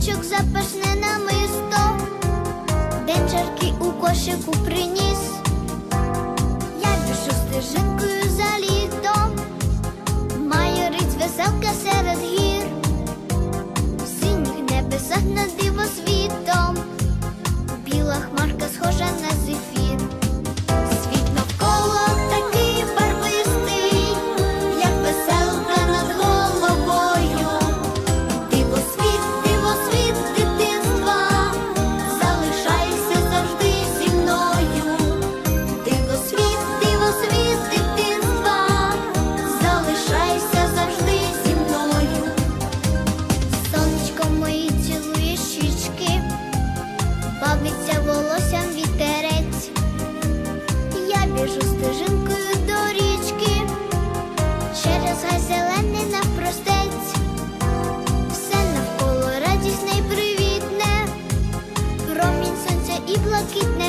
квіточок запашне намисто, день жарки у кошику приніс, я біжу стежинкою за літом, майорить веселка серед гір, в синіх небесах над look.